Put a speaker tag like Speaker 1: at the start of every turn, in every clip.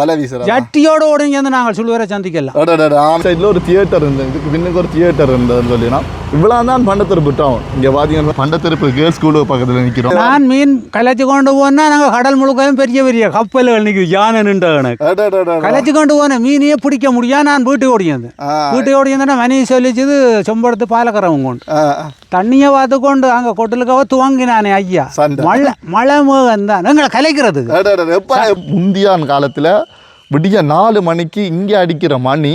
Speaker 1: வலை வீசுறா
Speaker 2: ஜட்டியோட ஓடிங்க நாங்கள் சுழுவரை சந்திக்கலாம்
Speaker 1: சைடில் ஒரு தியேட்டர் இருந்தது. பின்னுக்கு ஒரு தியேட்டர் இருந்ததுன்னு சொல்லினா? இவ்வளோ தான் பண்டத்திருப்பு டவுன் இங்கே பார்த்தீங்கன்னா பண்டத்திருப்பு கேர்ள்ஸ் ஸ்கூலு பக்கத்தில் நிற்கிறோம்
Speaker 2: நான் மீன் கலைச்சு கொண்டு போனால் நாங்கள் கடல் முழுக்கையும் பெரிய பெரிய கப்பல்கள் நிற்குது யானை நின்ற கலைச்சு கொண்டு போனேன் மீனையே பிடிக்க முடியா நான் வீட்டுக்கு ஓடியது வீட்டுக்கு ஓடியதுன்னா மணி சொல்லிச்சது சொம்படுத்து பாலக்கரவங்க கொண்டு. தண்ணியை பார்த்து கொண்டு அங்கே கொட்டலுக்காக துவங்கினானே ஐயா. மழை மழை முகம் தான். எங்களை கலைக்கிறதுக்கு
Speaker 1: எப்போ முந்தியான் காலத்தில் விடிய நாலு மணிக்கு இங்கே அடிக்கிற மணி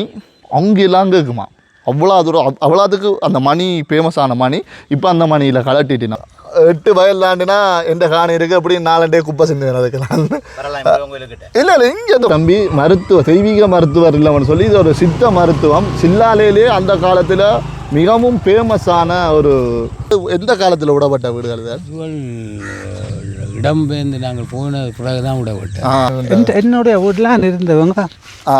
Speaker 1: அங்கெல்லாம் கேட்குமா அவ்வளோ தூரம் அவ்- அவ்வளோத்துக்கு அந்த மணி ஃபேமஸான மணி இப்போ அந்த மணியில் கலட்டிட்டினா எட்டு வயல்லாண்டுனா எந்த காணி இருக்கு அப்படின்னு நாலண்டே குப்பை செஞ்சு அதுக்கு நான். இல்லை இல்லை இங்கே தம்பி மருத்துவ தெய்வீக மருத்துவர் இல்லைன்னு சொல்லி இது ஒரு சித்த மருத்துவம். சில்லாலையிலே அந்த காலத்தில் மிகவும் ஃபேமஸான ஒரு எந்த காலத்தில் விடப்பட்ட வீடுகள் இது?
Speaker 3: இதுவள் இடம்பெயர்ந்து நாங்கள் போன பிறகு தான்
Speaker 2: என்- என்னுடைய வீட்டில் இருந்தவங்க.
Speaker 1: ஆ,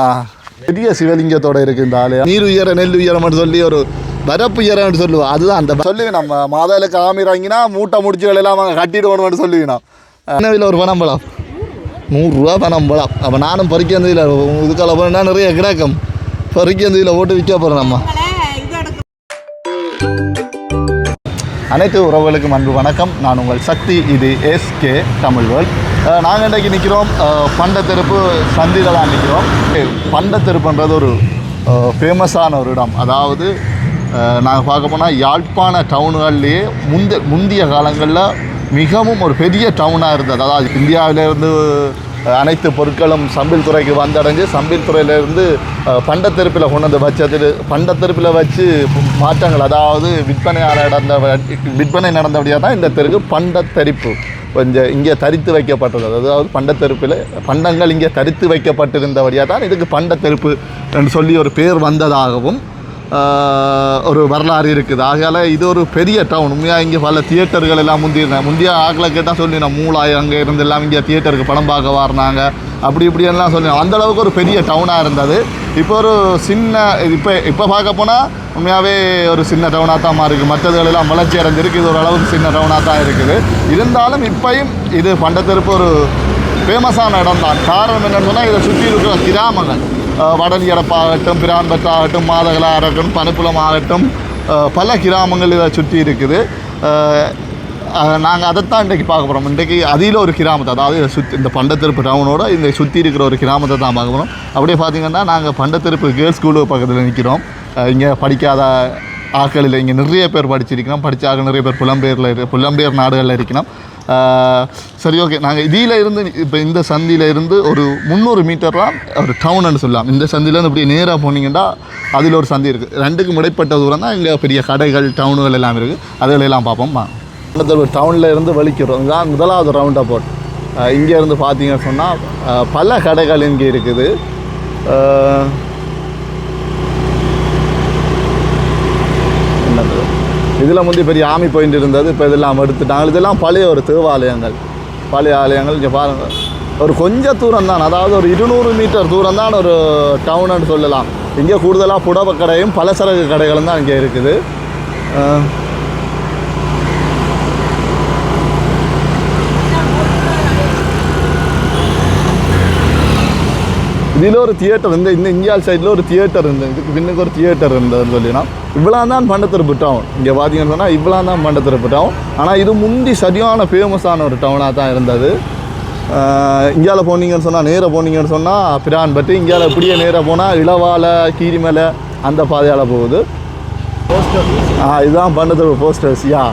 Speaker 1: பெரிய சிவலிங்கத்தோட இருக்கு இந்த ஆலயம். நீர் உயர நெல் உயரம்னு சொல்லி ஒரு வரப்பு உயரம்னு சொல்லுவோம். அதுதான் அந்த சொல்லுவேன் நம்ம மாதாளுக்கு ஆமிறாங்கினா மூட்டை முடிச்சுகள் எல்லாம் அவங்க கட்டிடுவோம்னு சொல்லுவேன் என்னவில் ஒரு பனம்பழம் நூறுரூவா பனம்பழம் அப்போ நானும் பறிக்க வந்ததில் இதுக்கால போனால் நிறைய கிடக்கும். பறிக்க வந்ததில் ஓட்டு விற்க போகிறோம் நம்ம. அனைத்து உறவுகளுக்கும் அன்பு வணக்கம். நான் உங்கள் சக்தி இது எஸ்கே தமிழ் வேர்ல்ட் நாங்கள் இன்றைக்கு நிற்கிறோம் பண்டத்தெருப்பு சந்தியில் தான் நிற்கிறோம் பண்டத்தெருப்புன்றது ஒரு ஃபேமஸான ஒரு இடம். அதாவது நாங்கள் பார்க்க போனால் யாழ்ப்பாண டவுனுகள்லேயே முந்த முந்திய காலங்களில் மிகவும் ஒரு பெரிய டவுனாக இருந்தது. அதாவது இந்தியாவிலேருந்து அனைத்து பொருட்களும் சம்பில் துறைக்கு வந்தடைஞ்சு சம்பில் துறையிலேருந்து பண்டத்தெருப்பில் கொண்டு வந்து வச்சது பண்டத்தெருப்பில் வச்சு மாற்றங்கள் அதாவது விற்பனை நடந்த விற்பனை நடந்தபடியாக தான் இந்த தெருக்கு பண்டத்தெரிப்பு கொஞ்சம் இங்கே தரித்து வைக்கப்பட்டது அதாவது பண்டத்தெருப்பில் பண்டங்கள் இங்கே தரித்து வைக்கப்பட்டிருந்தபடியாக தான் இதுக்கு பண்டத்தெருப்பு என்று சொல்லி ஒரு பேர் வந்ததாகவும் ஒரு வரலாறு இருக்குது. ஆகையால் இது ஒரு பெரிய டவுன் உண்மையாக இங்கே பல தியேட்டர்கள் எல்லாம் முந்திருந்தேன் முந்தைய ஆக்களை கேட்டால் சொல்லி நான் மூளாய் அங்கே இருந்து எல்லாம் இங்கே தியேட்டருக்கு படம் பார்க்க வரணாங்க அப்படி இப்படியெல்லாம் சொல்லி ஒரு பெரிய டவுனாக இருந்தது. இப்போ ஒரு சின்ன இப்போ இப்போ பார்க்க போனால் உண்மையாகவே ஒரு சின்ன டவுனாக தான் இருக்குது மற்றதுகள் எல்லாம் வளர்ச்சி அடைஞ்சிருக்கு. இது ஓரளவுக்கு சின்ன டவுனாக தான் இருக்குது. இருந்தாலும் இப்போயும் இது பண்டத்திருப்பு ஒரு ஃபேமஸான இடம் தான் காரணம் என்னென்னு சொன்னால் இதை சுற்றி இருக்கிற கிராமங்கள். அஹ் வடலியரப்பாகட்டும் பிரான்பத்தாகட்டும் மாதகலாகட்டும் பனுப்புலம் ஆகட்டும் பல கிராமங்கள் இதை சுற்றி இருக்குது. நாங்கள் அதைத்தான் இன்றைக்கு பார்க்க போகிறோம் இன்றைக்கு அதில் ஒரு கிராமத்தை அதாவது இதை சுற்றி இந்த பண்டத்திருப்பு டவுனோட இந்த சுற்றி இருக்கிற ஒரு கிராமத்தை தான் பார்க்க போகிறோம் அப்படியே பார்த்தீங்கன்னா நாங்கள் பண்டத்திருப்பு கேர்ள்ஸ் ஸ்கூலு பக்கத்தில் நிற்கிறோம் இங்கே படிக்காத ஆட்கள் இல்லை. இங்கே நிறைய பேர் படிச்சிருக்கிறோம். படித்த ஆட்கள் நிறைய பேர் புலம்பெயரில் இரு புலம்பெயர் நாடுகளில் இருக்கணும். சரி ஓகே நாங்கள் இதில் இருந்து இப்போ இந்த சந்தியில் இருந்து ஒரு முந்நூறு மீட்டர்லாம் ஒரு டவுன்னு சொல்லலாம். இந்த சந்திலேருந்து இப்படி நேராக போனீங்கன்னா அதில் ஒரு சந்தி இருக்குது ரெண்டுக்கும் இடைப்பட்ட தூரம் தான் இங்கே பெரிய கடைகள் டவுனுகள் எல்லாம் இருக்குது அதுகளெல்லாம் பார்ப்போம். வாங்க. ஒரு டவுனில் இருந்து வலிக்கிறோம். தான் முதலாவது ரவுண்ட் அபவுட் இங்கே இருந்து பார்த்தீங்கன்னு சொன்னால் பல கடைகள் இங்கே இருக்குது ஆஹ் என்னது இதில் முந்தி பெரிய ஆமி பாயிண்ட் இருந்தது இப்போ இதெல்லாம் எடுத்துட்டாங்க இதெல்லாம் பழைய ஒரு தேவாலயங்கள். பழைய ஆலயங்கள் இங்கே பாருங்கள் ஒரு கொஞ்சம் தூரம் தான் அதாவது ஒரு இருநூறு மீட்டர் தூரம் தான் ஒரு டவுன்னு சொல்லலாம். இங்கே கூடுதலாக புடவை கடையும் பலசரக்கு கடைகளும் தான் இங்கே இருக்குது. இதில் ஒரு தியேட்டர் இந்த இந்த இந்தியால் சைடில் ஒரு தியேட்டர் இருந்தது இதுக்கு பின்னுக்கு ஒரு தியேட்டர் இருந்ததுன்னு சொல்லினா இவ்வளோ தான் பண்டத்திருப்பு டவுன் இங்கே பார்த்தீங்கன்னு சொன்னால் இவ்வளோ தான் பண்டத்திருப்பு டவுன் ஆனால் இது முந்தி சரியான ஃபேமஸான ஒரு டவுனாக தான் இருந்தது. இந்தியாவில் போனீங்கன்னு சொன்னால் நேராக போனீங்கன்னு சொன்னால் பிரான்பட்டு இந்தியாவில் இப்படியே நேராக போனால் இளவாலை கீரிமலை அந்த பாதையால் போகுது. ஆ இதுதான் பண்டத்திருப்பு போஸ்டர்ஸ் யா.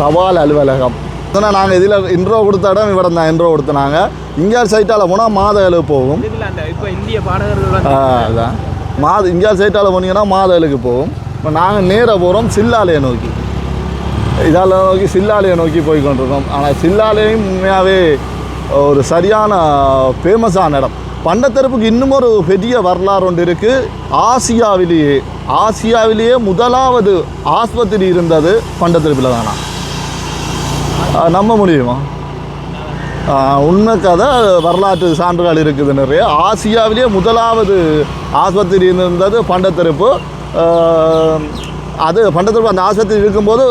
Speaker 1: தபால் அலுவலகம். சொன்னால் நாங்கள் இதில் இன்ட்ரோ கொடுத்த இடம் இவடம் தான் இன்ட்ரோ கொடுத்தனாங்க. இந்தியா சைட்டால் போனால் மாத அளவு போகும். அதான். மாத இந்தியா சைட்டால் போனீங்கன்னா மாதலுக்கு போகும். இப்போ நாங்கள் நேராக போகிறோம் சில்லாலையை நோக்கி. இதால் நோக்கி சில்லாலையை நோக்கி போய் கொண்டிருக்கோம் ஆனால் சில்லாலையும் உண்மையாகவே ஒரு சரியான ஃபேமஸான இடம். பண்டத்தரப்புக்கு இன்னும் ஒரு பெரிய வரலாறு ஒன்று இருக்குது ஆசியாவிலேயே ஆசியாவிலேயே முதலாவது ஆஸ்பத்திரி இருந்தது பண்டத்தரப்பில் தானா. நம்ப முடியுமா உண்மை கதை வரலாற்று சான்றுகள் இருக்குது நிறைய. ஆசியாவிலேயே முதலாவது ஆஸ்பத்திரி இருந்தது பண்டத்தெருப்பு. அது பண்டத்தெருப்பு அந்த ஆஸ்பத்திரி இருக்கும்போது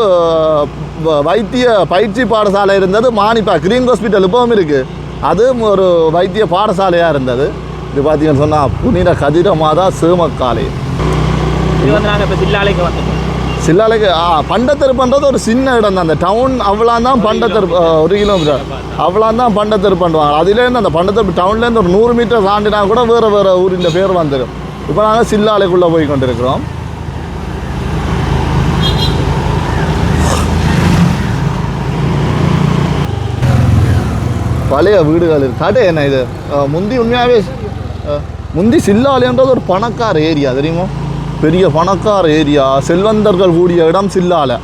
Speaker 1: வ- வைத்திய பயிற்சி பாடசாலை இருந்தது. மானிப்பா கிரீன் ஹாஸ்பிட்டல் இப்பவும் இருக்குது அதுவும் ஒரு வைத்திய பாடசாலையாக இருந்தது. இது பார்த்தீங்கன்னு சொன்னால் புனித கதிரமாதா சேமக்காலை
Speaker 4: இது வந்து நாங்கள் இப்போ சில்லாலைக்கு வந்துட்டோம்
Speaker 1: சில்லாலைக்கு ஆ பண்டத்தெருப்புன்றது ஒரு சின்ன இடம் தான். அந்த டவுன் அவ்வளோ தான் பண்டத்தெருப்பு ஒரு கிலோமீட்டர் அவ்வளோ தான் பண்டத்தெருப்புன்றாங்க அதுலேருந்து அந்த பண்டத்தெருப்பு டவுன்லேருந்து ஒரு நூறு மீட்டர் தாண்டினா கூட வேறு வேறு ஊரின் பேர் வந்துடும் இப்போ நாங்கள் சில்லாலைக்குள்ளே போய் கொண்டிருக்கிறோம். பழைய வீடுகள் இருக்கு. கடை என்ன இது? முந்தி உண்மையாகவே முந்தி சில்லாலைன்றது ஒரு பணக்கார ஏரியா தெரியுமா? பெரிய பணக்கார ஏரியா செல்வந்தர்கள் கூடிய இடம் சில்லாலை.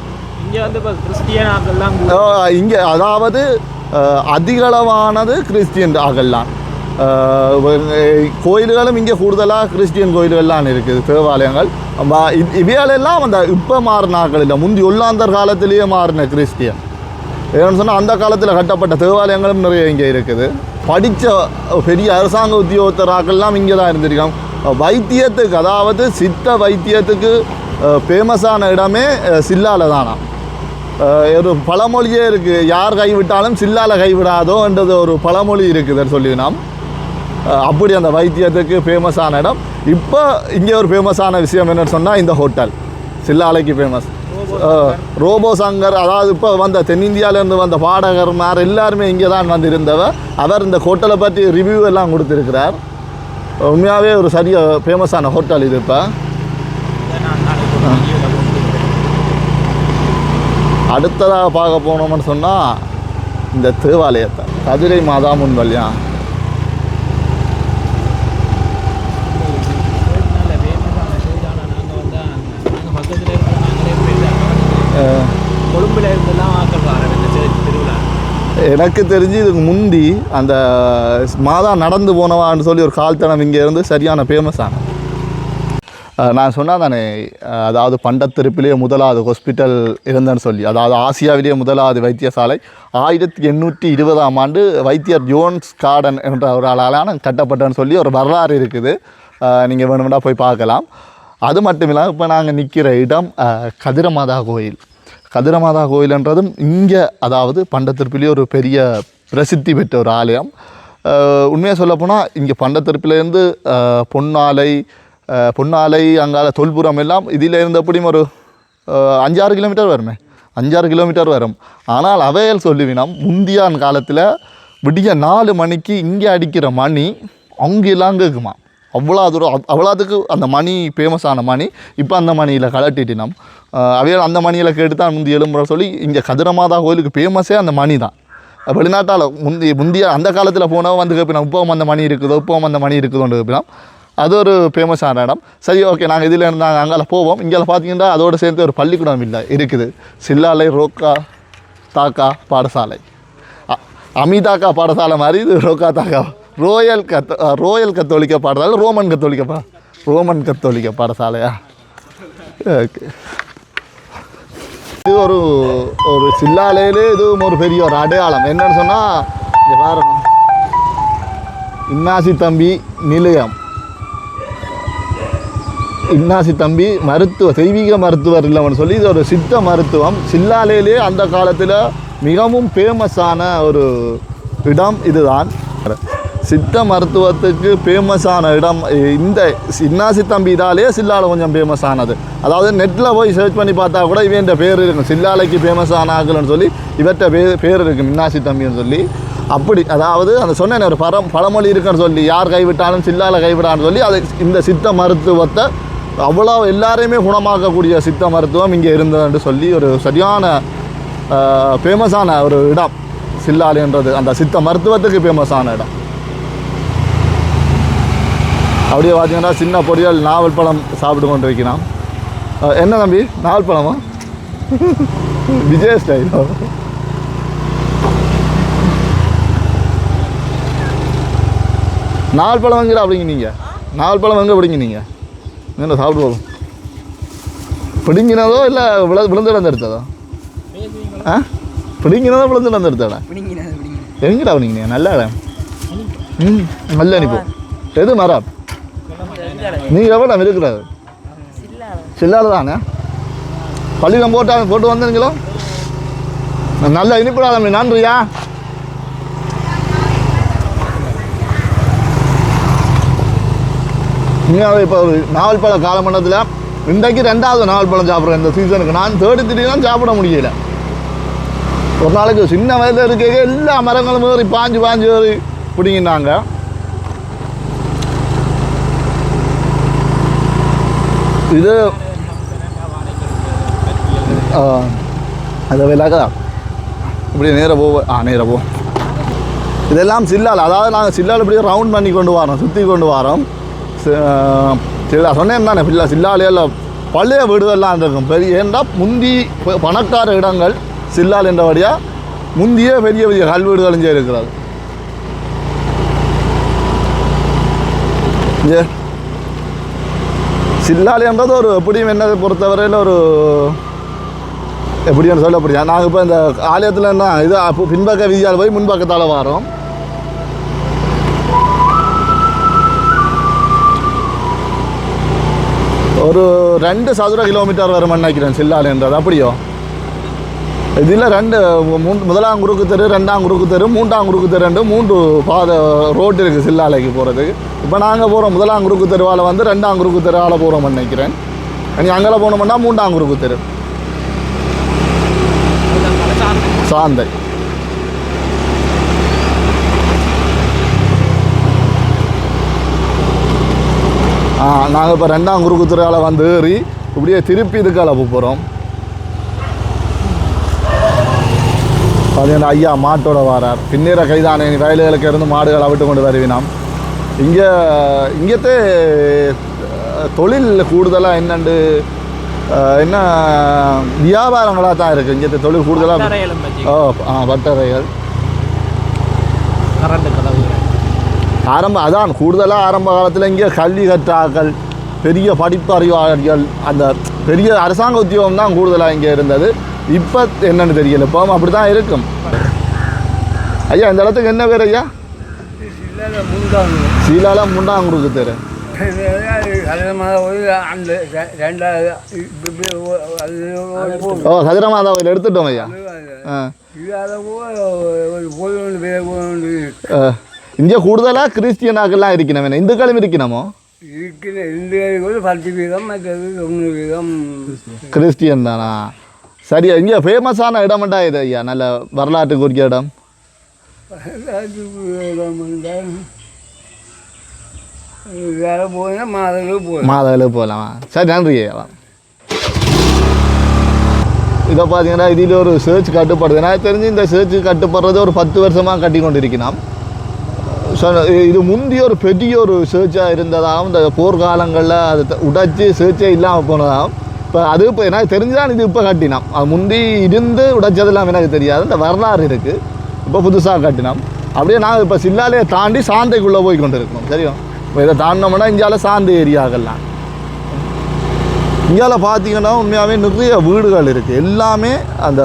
Speaker 4: இங்கே வந்து இப்போ
Speaker 1: இங்கே அதாவது அதிகளவானது கிறிஸ்டியன் ஆகலாம். கோயில்களும் இங்கே கூடுதலாக கிறிஸ்டியன் கோயில்கள்லாம் இருக்குது தேவாலயங்கள். இவையாலெல்லாம் அந்த இப்போ மாறின ஆக்கள் இல்லை முந்தி ஒல்லாந்தர் காலத்திலேயே மாறின கிறிஸ்டியன். ஏன்னு சொன்னால் அந்த காலத்தில் கட்டப்பட்ட தேவாலயங்களும் நிறைய இங்கே இருக்குது. படித்த பெரிய அரசாங்க உத்தியோகத்தராக்கள்லாம் இங்கே தான் இருந்திருக்காங்க. வைத்தியத்துக்கு அதாவது சித்த வைத்தியத்துக்கு ஃபேமஸான இடமே சில்லால தானா? ஒரு பழமொழியே இருக்குது யார் கைவிட்டாலும் சில்லால கைவிடாதோன்றது ஒரு பழமொழி இருக்குதுன்னு சொல்லி நாம் அப்படி அந்த வைத்தியத்துக்கு ஃபேமஸான இடம். இப்போ இங்கே ஒரு ஃபேமஸான விஷயம் என்னன்னு சொன்னால் இந்த ஹோட்டல். சில்லாலைக்கு ஃபேமஸ் ரோபோ சங்கர் அதாவது இப்போ வந்த தென்னிந்தியாவிலேருந்து வந்த பாடகர் மார் எல்லாருமே இங்கே தான் வந்து இருந்தவர் அவர் இந்த ஹோட்டலை பற்றி ரிவ்யூ எல்லாம் கொடுத்துருக்கிறார். உண்மையாகவே ஒரு சரியாக ஃபேமஸான ஹோட்டல் இது இப்போ. அடுத்ததாக பார்க்க போனோம்னு சொன்னால் இந்த தேவாலயத்தை கதிரை மாதா முன்வல்யா
Speaker 4: ஃபேமஸான கோயிலான நாங்கள் வந்து நாங்கள் பக்கத்தில் இருக்கிற நாங்களே போயிட்டு கொழும்புல இருந்தெல்லாம் ஆக்கள் வரோம் இந்த சர்ச் திருவிழா
Speaker 1: எனக்கு தெரிஞ்சு இதுக்கு முந்தி அந்த மாதா நடந்து போனவான்னு சொல்லி ஒரு கால்தனம் இங்கே இருந்து சரியான ஃபேமஸ் ஆன நான் சொன்னால் தானே அதாவது பண்டத்திருப்பிலேயே முதலாவது ஹாஸ்பிட்டல் இருந்தேன்னு சொல்லி. அதாவது ஆசியாவிலேயே முதலாவது வைத்தியசாலை ஆயிரத்தி எண்ணூற்றி இருபதாம் ஆண்டு வைத்தியர் ஜோன்ஸ் கார்டன் என்ற ஒரு ஆளான கட்டப்பட்டன்னு சொல்லி ஒரு வரலாறு இருக்குது. நீங்கள் வேணுமெண்டா போய் பார்க்கலாம். அது மட்டும் இல்லாமல் இப்போ நாங்கள் நிற்கிற இடம் கதிரமாதா கோயில். கதிரமாதா கோயில்ன்றதும் இங்கே அதாவது பண்டத்திருப்பிலேயே ஒரு பெரிய பிரசித்தி பெற்ற ஒரு ஆலயம். உண்மையாக சொல்லப்போனால் இங்கே பண்டத்திருப்பிலேருந்து பொன்னாலை பொன்னாலை அங்கால தொல்புரம் எல்லாம் இதில் இருந்து எப்படியும் ஒரு அஞ்சாறு கிலோமீட்டர் வருமே. அஞ்சாறு கிலோமீட்டர் வரும். ஆனால் அவையல் சொல்லுவினம் முந்தியான் காலத்தில் விடிய நாலு மணிக்கு இங்கே அடிக்கிற மணி அங்கெல்லாம் கேட்குமா அவ்வளோ தூரம் அவ்வளோ அவ்வளோத்துக்கு அந்த மணி ஃபேமஸான மணி இப்போ அந்த மணியில் கலட்டிட்டினம். அவையால் அந்த மணியில் கேட்டு தான் முந்தி எழும்புற சொல்லி இங்கே கதிரமாதா கோயிலுக்கு ஃபேமஸே அந்த மணி தான் வெளிநாட்டால் முந்தி முந்திய அந்த காலத்தில் போனவன் வந்து கேட்பினா இப்போவும் அந்த மணி இருக்குதோ இப்போவும் அந்த மணி இருக்குதோன்னு கேட்பினா அது ஒரு ஃபேமஸான இடம். சரி ஓகே நாங்கள் இதில் இருந்து நாங்கள் அங்கே போவோம். இங்கே பார்த்தீங்கன்னா அதோடு சேர்த்து ஒரு பள்ளிக்கூடம் இல்லை இருக்குது. சில்லாலை ரோக்கா தாக்கா பாடசாலை. அமிதாக்கா பாடசாலை மாதிரி இது ரோக்கா தாக்கா. ரோயல் கத் ரோயல் கத்தோலிக்க பாடசாலை ரோமன் கத்தோலிக்க பா? ரோமன் கத்தோலிக்க பாடசாலையா? ஓகே இது ஒரு ஒரு சில்லாலையிலே இதுவும் ஒரு பெரிய ஒரு அடையாளம். என்னன்னு சொன்னால் இங்கே பாருங்க. இன்னாசி தம்பி நிலையம். இன்னாசி தம்பி மருத்துவ தெய்வீக மருத்துவர் இல்லைன்னு சொல்லி இது ஒரு சித்த மருத்துவம். சில்லாலையிலே அந்த காலத்தில் மிகவும் ஃபேமஸான ஒரு இடம் இதுதான். சித்த மருத்துவத்துக்கு ஃபேமஸான இடம் இந்த இன்னாசி சித்தம்பிதாலே இதாலே சில்லால கொஞ்சம் ஃபேமஸ் ஆனது. அதாவது நெட்டில் போய் சர்ச் பண்ணி பார்த்தா கூட இவன் பேர் இருக்கும். சில்லாலைக்கு ஃபேமஸ் ஆன சொல்லி இவற்ற பேர் பேர் இருக்கும் மின்னாசி தம்பின்னு சொல்லி. அப்படி அதாவது அந்த சொன்னேன் ஒரு பரம் பழமொழி இருக்குன்னு சொல்லி யார் கைவிட்டாலும் சில்லால கைவிடான்னு சொல்லி அது இந்த சித்த மருத்துவத்தை அவ்வளோ எல்லாரையுமே குணமாக்கக்கூடிய சித்த மருத்துவம் இங்கே இருந்ததுன்னு சொல்லி ஒரு சரியான ஃபேமஸான ஒரு இடம் சில்லாலைன்றது. அந்த சித்த மருத்துவத்துக்கு ஃபேமஸான இடம். அப்படியே பார்த்தீங்கன்னா சின்ன பொடியால் நாவல் பழம் சாப்பிட்டு கொண்டு இருக்கிறான் அஹ், என்ன தம்பி? நாவல் பழமா? விஜய் ஸ்டைலோ? நாவல் பழம் எங்கே அப்படிங்க நீங்கள் நாவல் பழம் எங்கே பிடிங்க நீங்கள் என்ன சாப்பிட்டு போதும் பிடிங்கினதோ இல்லை விழ விழுந்து இடம் எடுத்ததோ? ஆ? பிடிங்கினதோ விழுந்து இடம் எடுத்தடா எங்கடா நீங்கள் நல்ல இடம். ம் நல்ல அனுப்போ எது மரம் நீ எவ்வளோ இருக்கிற? சில்லாறு தானே? பள்ளியிடம் போட்டு போட்டு வந்தீங்களோ நல்ல இனிப்பு ராதமி நன்றியா? நீங்கள் இப்போ நாவல் பழம் காலமண்டலத்தில் இன்றைக்கு ரெண்டாவது நாவல் பழம் சாப்பிட்றேன் இந்த சீசனுக்கு நான் தேடி திடீர்னு சாப்பிட முடியல. ஒரு நாளைக்கு சின்ன வயதில் இருக்க எல்லா மரங்களும் ஏறி பாஞ்சு பாஞ்சு ஏறி பிடிங்கினாங்க. இது ஆ, அது விலகா இப்படி நேராக போவோம் ஆ நேராக போவோம் இதெல்லாம் சில்லால் அதாவது நாங்கள் சில்லால் இப்படியே ரவுண்ட் பண்ணி கொண்டு வரோம் சுற்றி கொண்டு வரோம் சில்லா சொன்னேன் தானே சில்லா சில்லாலையில் பழைய வீடுகள்லாம் இருக்கும் பெரிய ஏன்னா முந்தி பணக்கார இடங்கள் சில்லால் என்றபடியாக முந்திய பெரிய பெரிய கல் வீடுகளும் சேர்க்கிறது இருக்கிறது இங்கே சில்லாலின்றது ஒரு எப்படியும் என்னதை பொறுத்தவரையில் ஒரு எப்படின்னு சொல்ல அப்படியா நாங்கள் இப்போ இந்த ஆலயத்தில் என்ன இது அப்போ பின்பக்க விதியால் போய் முன்பக்கத்தால் வரோம். ஒரு ரெண்டு சதுர கிலோமீட்டர் வரும் நினைக்கிறேன் சில்லாலின்றது. அப்படியோ? இதில் ரெண்டு மூணு முதலாம் குறுக்கு தெரு ரெண்டாம் குறுக்கு தெரு மூன்றாம் குறுக்கு தெரு ரெண்டு மூன்று பாதை ரோடு இருக்குது சில்லாலைக்கு போகிறதுக்கு இப்போ நாங்கள் போகிறோம் முதலாம் குறுக்கு தெருவால் வந்து ரெண்டாம் குறுக்கு தெருவால் போகிறோம்னு நினைக்கிறேன். நீங்கள் அங்கே போனோம்னா மூன்றாம் குறுக்கு தெரு. சாந்தை. ஆ நாங்கள் இப்போ ரெண்டாம் குறுக்கு தெருவால் வந்து ஏறி இப்படியே திருப்பி இதுக்கால போகிறோம். பார்த்தீங்கன்னா ஐயா மாட்டோட வாரார். பின்னேற கைதானே வயல்களுக்கு இருந்து மாடுகளை விட்டு கொண்டு வருவினாம். இங்கே இங்கத்தே தொழில் கூடுதலாக என்னண்டு என்ன வியாபாரங்களாக தான் இருக்குது இங்கே தொழில் கூடுதலாக ஓ ஆ பட்டறைகள் ஆரம்ப அதான் கூடுதலாக ஆரம்ப காலத்தில் இங்கே கல்வி கற்றாக்கள் பெரிய படிப்பு அறிவாளர்கள் அந்த பெரிய அரசாங்க உத்தியோகம் தான் கூடுதலாக இங்கே இருந்தது. இப்போ என்னன்னு தெரியல. இப்போ அப்படி தான் இருக்கும். ஐயா இந்த இடத்துக்கு என்ன பேர் ஐயா? சீலால முண்டாங்குருக்கு தெரு ஓ கதிரமாதாவில் எடுத்துட்டோம் ஐயா. இங்கே கூடுதலாக கிறிஸ்டியனாக்கெல்லாம் இருக்கணும் இந்துக்களும் இருக்கணுமோ?
Speaker 5: இருக்கிற இந்த பத்து வீதம் மற்றது வீதம்.
Speaker 1: கிறிஸ்டியன் தானா? சரியா? இங்கே ஃபேமஸான இடமெண்டா இது ஐயா? நல்ல வரலாற்றுக்கு குறிக்க இடம்.
Speaker 5: வேலை போனா மாதங்களுக்கு போகலாம்.
Speaker 1: சரி நன்றி ஐயா. இதை பார்த்தீங்கன்னா இதில் ஒரு சர்ச் கட்டுப்படுது எனக்கு தெரிஞ்சு இந்த சர்ச் கட்டுப்படுறது ஒரு பத்து வருஷமாக கட்டி கொண்டு இருக்கணும் ஸோ இது முந்தைய ஒரு பெரிய ஒரு சர்ச்சாக இருந்ததாகவும் இந்த போர்க்காலங்களில் அது உடைச்சு சர்ச்சே இல்லாமல் போனதாகவும் இப்போ அது இப்போ எனக்கு தெரிஞ்சுதான் இது இப்போ கட்டினோம். அது முந்தி இருந்து உடைச்சதெல்லாம் எனக்கு தெரியாது. இந்த வரலாறு இருக்குது இப்போ புதுசாக கட்டினோம். அப்படியே நாங்கள் இப்போ சில்லாலையை தாண்டி சாந்தைக்குள்ளே போய் கொண்டு இருக்கோம் சரியா? இப்போ இதை தாண்டினோம்னா இந்தியாவில் சாந்தை ஏரியாகலாம் இந்தியாவில் பார்த்தீங்கன்னா உண்மையாகவே நிறைய வீடுகள் இருக்குது எல்லாமே அந்த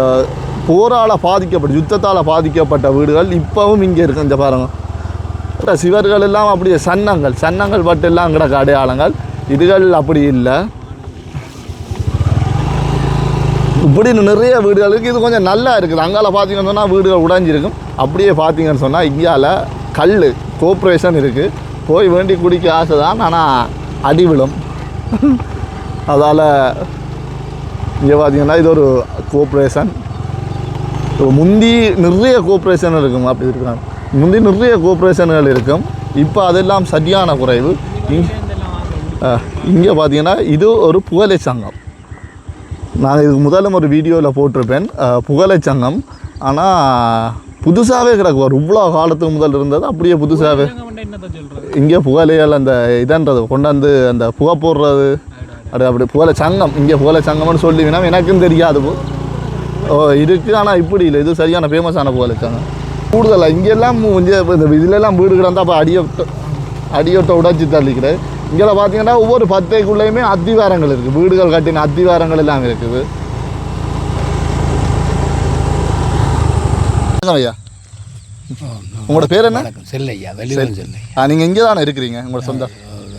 Speaker 1: போரால் பாதிக்கப்பட்ட யுத்தத்தால் பாதிக்கப்பட்ட வீடுகள் இப்போவும் இங்கே இருக்குது இந்த பாருங்க. சிவர்கள் எல்லாம் அப்படியே சன்னங்கள் சன்னங்கள் பட்டு எல்லாம் கிடக்க அடையாளங்கள். இதுகள் அப்படி இல்லை. இப்படின்னு நிறைய வீடுகள் இருக்குது இது கொஞ்சம் நல்லா இருக்குது. அங்கால பார்த்தீங்கன்னு சொன்னால் வீடுகள் உடைஞ்சிருக்கும். அப்படியே பார்த்தீங்கன்னு சொன்னால் இந்தியாவில் கல் கோப்ரேஷன் இருக்குது போய் வேண்டி குடிக்க ஆசை தான் ஆனால் அடி விழும். அதால் இங்கே பார்த்தீங்கன்னா இது ஒரு கோஆப்ரேஷன் முந்தி நிறைய கோப்ரேஷன் இருக்கும் அப்படி இருக்கிறாங்க முந்தி நிறைய கோப்ரேஷன்கள் இருக்கும். இப்போ அதெல்லாம் சரியான குறைவு. இங்கே பார்த்தீங்கன்னா இது ஒரு புகழை சங்கம். நான் இதுக்கு முதலும் ஒரு வீடியோவில் போட்டிருப்பேன். புகழைச்சங்கம் புகழை சங்கம். ஆனால் புதுசாகவே கிடக்குவார். இவ்வளோ காலத்துக்கு முதல் இருந்தது அப்படியே புதுசாகவே இங்கே புகழையால் அந்த இதன்றது கொண்டாந்து அந்த புகை போடுறது. அப்படி அப்படி புகழை சங்கம். இங்கே புகழை சங்கம்னு சொல்லிங்கன்னா எனக்கும் தெரியாது ஓ இருக்குது ஆனால் இப்படி இல்லை. இது சரியான ஃபேமஸான புகழை சங்கம். கூடுதலாக இங்கெல்லாம் கொஞ்சம் இந்த இதுலெல்லாம் வீடு கிடந்தா அப்போ அடியொட்ட அடியொட்ட உடைச்சி தள்ளிக்கிறேன். இங்கே பார்த்தீங்கன்னா ஒவ்வொரு பத்தைக்குள்ளேயுமே அத்திவாரங்கள் இருக்குது வீடுகள் கட்டின அத்திவாரங்கள் எல்லாம் இருக்குது. ஐயா? உங்களோட பேர் என்ன?
Speaker 3: செல்லையா? வெளியூர் செல்லை.
Speaker 1: நீங்கள் இங்கே தானே இருக்கிறீங்க உங்களோட சொந்த?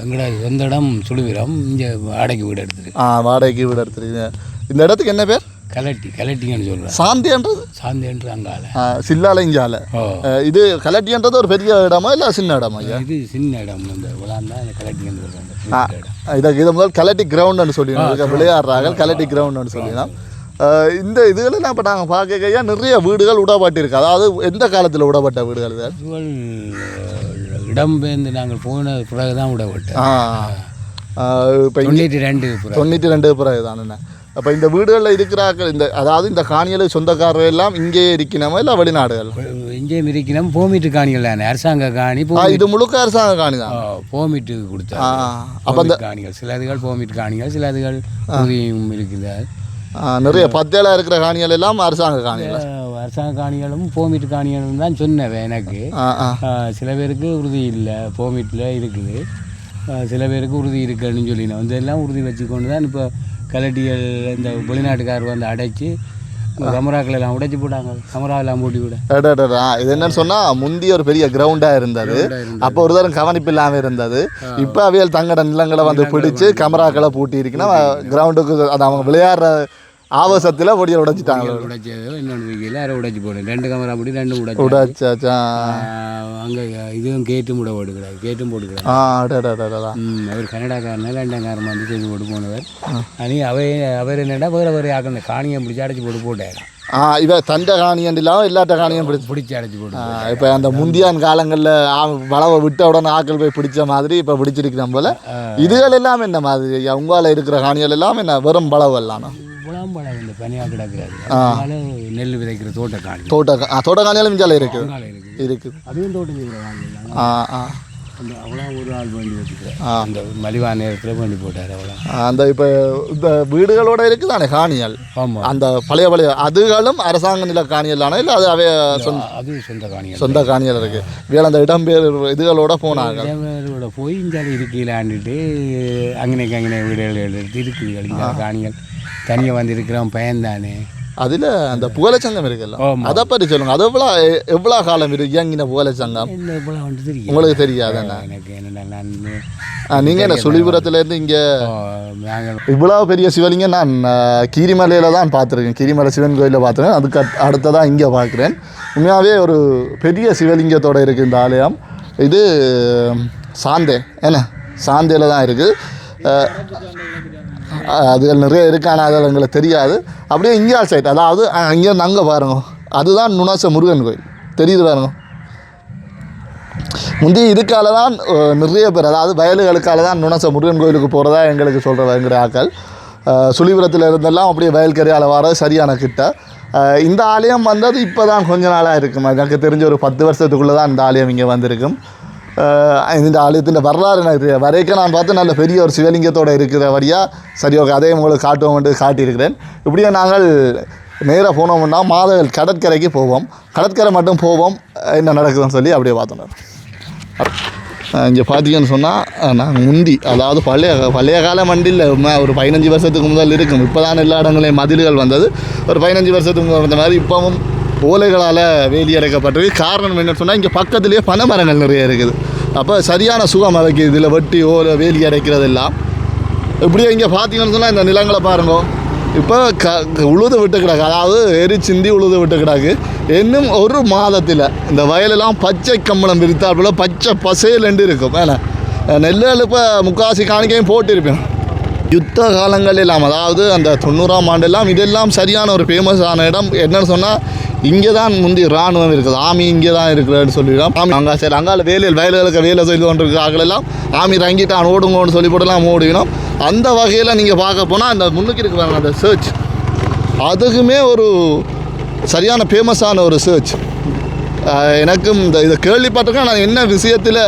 Speaker 3: எங்களோட சொந்த இடம் சுழுவிரம் இங்கே வாடகை வீடு எடுத்துருக்கு.
Speaker 1: ஆ வாடகைக்கு வீடு எடுத்துருக்கீங்க. இந்த இடத்துக்கு என்ன பேர்?
Speaker 3: கலட்டி கலட்டிங்கன்னு சொல்கிறேன்
Speaker 1: சாந்தின்றது
Speaker 3: சாந்தேன்று அங்கால
Speaker 1: ஆ, சில்லால இஞ்சால
Speaker 3: ஓ.
Speaker 1: அஹ், இது கலட்டின்றது ஒரு பெரிய இடமா இல்லை சின்ன இடமா ஐயா?
Speaker 3: இது சின்ன இடம் இந்த விழான் தான் கலட்டிங்கன்னு சொல்கிறேன்
Speaker 1: ஆ, இதை இது முதல் கலட்டி கிரவுண்டுன்னு சொல்லி விளையாடுறாங்க. கலட்டி கிரவுண்டுன்னு சொல்லினா இந்த இதுகளெல்லாம் இப்போ நாங்கள் பார்க்கையா நிறைய வீடுகள் விடப்பட்டிருக்கு அதாவது எந்த காலத்தில் விடப்பட்ட வீடுகள் இது?
Speaker 3: இதுவள் இடம்பெயர்ந்து நாங்கள் போன பிறகு தான் விடப்பட்டேன்
Speaker 1: ஆ இப்போ
Speaker 3: தொண்ணூற்றி ரெண்டு
Speaker 1: தொண்ணூற்றி ரெண்டு பிறகு தானே அப்போ இந்த வீடுகளில் இருக்கிறார்கள் இந்த அதாவது இந்த காணியில் சொந்தக்காரர் எல்லாம் இங்கே இருக்கணுமா இல்லை வெளிநாடுகள்?
Speaker 3: இங்கே மிரிக்கணும் போமிட்டு காணிகள் தானே. அரசாங்க காணி
Speaker 1: இது முழுக்க அரசாங்க காணி தான்.
Speaker 3: போமிட்டு
Speaker 1: ஆ
Speaker 3: கொடுத்தாங்க
Speaker 1: அப்போ அந்த
Speaker 3: காணிகள் சிலதுகள் போமிட் காணிகள் சிலதுகள் உதவியும் இருக்குது.
Speaker 1: நிறைய பத்தேலா இருக்கிற காணிகள் எல்லாம் அரசாங்க காணிகள்.
Speaker 3: சில அரசாங்க காணிகளும் போமிட் காணிகளும் தான் சொன்னவன் எனக்கு. சில பேருக்கு உறுதி இல்லை போமிட்டில் இருக்குது. சில பேருக்கு உறுதி இருக்குன்னு சொல்லினேன் வந்து எல்லாம் உறுதி வச்சுக்கொண்டு தான் இப்போ கலட்டிகள் இந்த வெளிநாட்டுக்கார் வந்து அடைச்சி கமராக்கள் எல்லாம் உடைச்சி போட்டாங்க. கமரா எல்லாம் போட்டி விட.
Speaker 1: இது என்னன்னு சொன்னா முந்தி ஒரு பெரிய கிரவுண்டா இருந்தது. அப்போ ஒரு தரம் கவனிப்பு இல்லாம இருந்தது. இப்போ அவியல் தங்கட நிலங்களை வந்து பிடிச்சு கேமராக்களை பூட்டி இருக்குன்னா கிரவுண்டுக்கு அது அவங்க விளையாடுற ஆவேசத்துல பொடியை உடைச்சிட்டாங்க
Speaker 3: உடைச்சது இன்னொன்று வீக்கில் அரை உடைச்சி போட்டேன் ரெண்டு கமரா போட்டி ரெண்டும் உடைச்சி
Speaker 1: உடைச்சாச்சா
Speaker 3: அங்கே இதுவும் கேட்டும் கூட போட்டுக்கிறார் கேட்டும் போட்டுக்கிறார்
Speaker 1: ஆ
Speaker 3: அவர் கனடாக்காரன லண்டன்காரன் வந்து செய்து போட்டு போனவர். அனி அவை அவர் என்னடா வேறு வேறு ஆக்கணும் காணியை பிடிச்சி அடைச்சி போட்டு போட்டார்.
Speaker 1: ஆ இவ தண்ட காணியம் இல்லாம எல்லாட்ட காணியும் பிடிச்சு
Speaker 3: பிடிச்சி அடைச்சி போட்டு
Speaker 1: இப்போ அந்த முந்தியான் காலங்களில் வளவை விட்ட உடனே ஆக்கள் போய் பிடிச்ச மாதிரி இப்போ பிடிச்சிருக்கிறோம் போல. இதுகள் எல்லாம் என்ன மாதிரி? உங்களால் இருக்கிற காணிகள் எல்லாம் என்ன? வெறும் பளவு எல்லாம்.
Speaker 3: புலாம்பழம் இந்த பனியாக கிடக்கிறாரு. அதனால நெல் விதைக்கிற தோட்ட காணி.
Speaker 1: தோட்ட கா- ஆ, தோட்ட காணியாலும் இஞ்சால இருக்குது
Speaker 3: அங்கால இருக்குது
Speaker 1: இருக்குது
Speaker 3: அதுவும் தோட்டம் செய்கிற
Speaker 1: ஆ.
Speaker 3: அந்த அவ்வளோ ஒரு ஆள் வேண்டி வச்சுக்கிறேன்
Speaker 1: ஆ.
Speaker 3: அந்த மலிவா நேரத்தில் வேண்டி போட்டார் அவ்வளோ
Speaker 1: அந்த இப்போ இந்த வீடுகளோட இருக்குதானே காணிகள்?
Speaker 3: ஆமாம்
Speaker 1: அந்த பழைய பழைய அதுகளும் அரசாங்க நில காணியலான இல்லை அது அவைய சொந்த
Speaker 3: அது சொந்த காணிகள்.
Speaker 1: சொந்த காணிகள் இருக்கு. வேலை அந்த இடம்பெயர் இதுகளோட போனாங்க.
Speaker 3: தேவரோட போய் இங்கே இருக்கையிலாண்டுட்டு அங்கனைக்கு அங்கனே வீடுகள் எடுத்து இருக்குது காணிகள். தனியாக வந்து இருக்கிறவன் பயன்தானே.
Speaker 1: அதில் அந்த புகழச்சங்கம் இருக்குல்ல. அதை பற்றி சொல்லுங்க. அது எவ்வளோ எவ்வளோ காலம் இருக்கு இயங்கின புகழச்சங்கம் உங்களுக்கு தெரியாதுண்ணா நீங்கள் என்ன சுழிபுரத்துலேருந்து இங்கே? இவ்வளோ பெரிய சிவலிங்கம் நான் கீரிமலையில் தான் பார்த்துருக்கேன். கீரிமலை சிவன் கோயிலில் பார்த்துருக்கேன். அதுக்கு அட்- அடுத்ததான் இங்கே பார்க்குறேன். உண்மையாகவே ஒரு பெரிய சிவலிங்கத்தோட இருக்குது இந்த ஆலயம். இது சாந்தே என்ன? சாந்தேல தான் இருக்குது அதுகள் நிறைய இருக்கு ஆனால் அதில் எங்களுக்கு தெரியாது. அப்படியே இங்கே சைட் அதாவது அங்கே அங்கே பாருங்க. அதுதான் நுணாச முருகன் கோயில். தெரியுது பாருங்க. முந்தி இதுக்கால தான் நிறைய பேர் அதாவது வயலுகளுக்கால தான் நுணச முருகன் கோயிலுக்கு போகிறதா எங்களுக்கு சொல்கிற எங்களுடைய ஆக்கள். சுழிபுரத்தில் இருந்தெல்லாம் அப்படியே வயல்கரையால் வர சரியான கிட்ட. இந்த ஆலயம் வந்தது இப்போ தான் கொஞ்ச நாளாக இருக்கும் எனக்கு தெரிஞ்ச ஒரு பத்து வருஷத்துக்குள்ளே தான் இந்த ஆலயம் இங்கே வந்திருக்கும். இந்த ஆலயத்தின் வரலாறு எனக்கு வரைக்கும் நான் பார்த்து நல்ல பெரிய ஒரு சிவலிங்கத்தோடு இருக்கிற வழியாக சரி ஓகே அதையும் உங்களுக்கு காட்டுவோம் காட்டியிருக்கிறேன். இப்படியே நாங்கள் நேராக போனோம்னா மாதவல் கடற்கரைக்கு போவோம். கடற்கரை மட்டும் போவோம். என்ன நடக்குதுன்னு சொல்லி அப்படியே பார்த்தோம். இங்கே பார்த்தீங்கன்னு சொன்னால் நாங்கள் முந்தி அதாவது பழைய பழைய கால வண்டியில் ஒரு பதினஞ்சு வருஷத்துக்கு முதல் இருக்கும். இப்போ தான் எல்லா இடங்களையும் மதில்கள் வந்தது. ஒரு பதினஞ்சு வருஷத்துக்கு முதல் வந்த மாதிரி இப்போவும் ஓலைகளால் வேலி அடைக்கப்பட்டிருக்கு காரணம் என்னன்னு சொன்னால் இங்கே பக்கத்துலேயே பனை மரங்கள் நிறைய இருக்குது. அப்போ சரியான சுகம் அதுக்கு இதில் வெட்டி ஓலை வேலி அடைக்கிறது எல்லாம் இப்படியே இங்கே பார்த்தீங்கன்னு சொன்னால் இந்த நிலங்களை பாருங்க. இப்போ க க- உழுது விட்டு கிடக்கு. அதாவது எரி சிந்தி உழுது விட்டு கிடக்கு. இன்னும் ஒரு மாதத்தில் இந்த வயலெல்லாம் பச்சை கம்பளம் விரித்தாப்புல பச்சை பசேலண்டு இருக்கும். ஏன்னா நெல்லில் இப்போ முக்காசி காணிக்கையும் போட்டிருப்பேன். யுத்த காலங்கள் எல்லாம் அதாவது அந்த தொண்ணூறாம் ஆண்டெல்லாம் இதெல்லாம் சரியான ஒரு ஃபேமஸான இடம். என்னன்னு சொன்னால் இங்கே தான் முந்தி இராணுவம் இருக்குது. ஆமி இங்கே தான் இருக்கிறான்னு சொல்லிடலாம். ஆமி அங்கே சரி அங்கால வேலையில் வயல்களுக்கு வேலை செய்து கொண்டிருக்கிறார்கள் எல்லாம் ஆமி தங்கிட்டான் ஓடுங்கன்னு சொல்லி போட்டுலாம் ஓடிவிடும் அந்த வகையில் நீங்கள் பார்க்க போனால் அந்த முன்னுக்கு இருக்கிறாங்க அந்த சர்ச் அதுக்குமே ஒரு சரியான ஃபேமஸான ஒரு சர்ச் எனக்கும் இந்த இதை கேள்விப்பட்டிருக்கேன். நான் என்ன விஷயத்தில்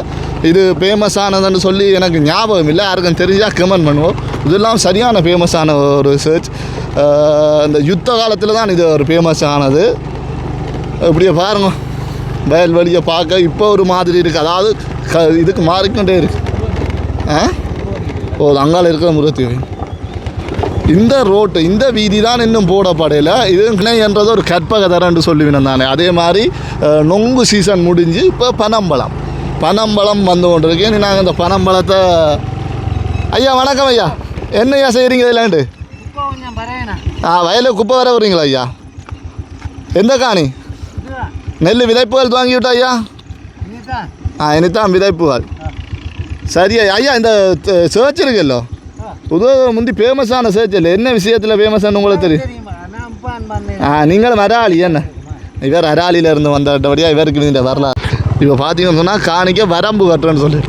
Speaker 1: இது ஃபேமஸானதுன்னு சொல்லி எனக்கு ஞாபகம் இல்லை. யாருக்கும் தெரிஞ்சால் கமெண்ட் பண்ணுவோம். இதெல்லாம் சரியான ஃபேமஸான ஒரு சர்ச் இந்த யுத்த காலத்தில் தான் இது ஒரு ஃபேமஸ் ஆனது. இப்படியே பாருங்க. வயல்வெளியை பார்க்க இப்போ ஒரு மாதிரி இருக்குது அதாவது க இதுக்கு மாறிக்கொண்டே இருக்கு. ஆ? ஓ அங்கால இருக்கிற முருகத்தீவு. இந்த ரோட்டு இந்த வீதி தான் இன்னும் போடப்படையில் இது என்றது ஒரு கற்பகதரன்னு சொல்லுவேன் தானே அதே மாதிரி நொங்கு சீசன் முடிஞ்சு இப்போ பனம்பழம். பனம்பழம் வந்து கொண்டிருக்கு இனி நாங்கள் இந்த பனம்பழத்தை ஐயா வணக்கம் ஐயா. என்னையா செய்கிறீங்க இதிலாண்டு ஆ வயலில் குப்பை வர வர்றீங்களா ஐயா? எந்த காணி? நெல் விதைப்புகள் வாங்கி விட்டா ஐயா ஆ இனித்தான் விதைப்புகள் சரியா ஐயா இந்த சேர்ச் இருக்குல்லோ புது முந்தி ஃபேமஸான சேர்ச் இல்லை என்ன விஷயத்தில் ஃபேமஸ்ன்னு உங்களுக்கு தெரியும் ஆ நீங்களும் அராளி என்ன இவர் அராலியில் இருந்து வந்தபடியாக இவருக்கு இந்த வரலாறு இப்போ பார்த்தீங்கன்னு சொன்னால் காணிக்க வரம்பு கட்டுறேன்னு சொல்லி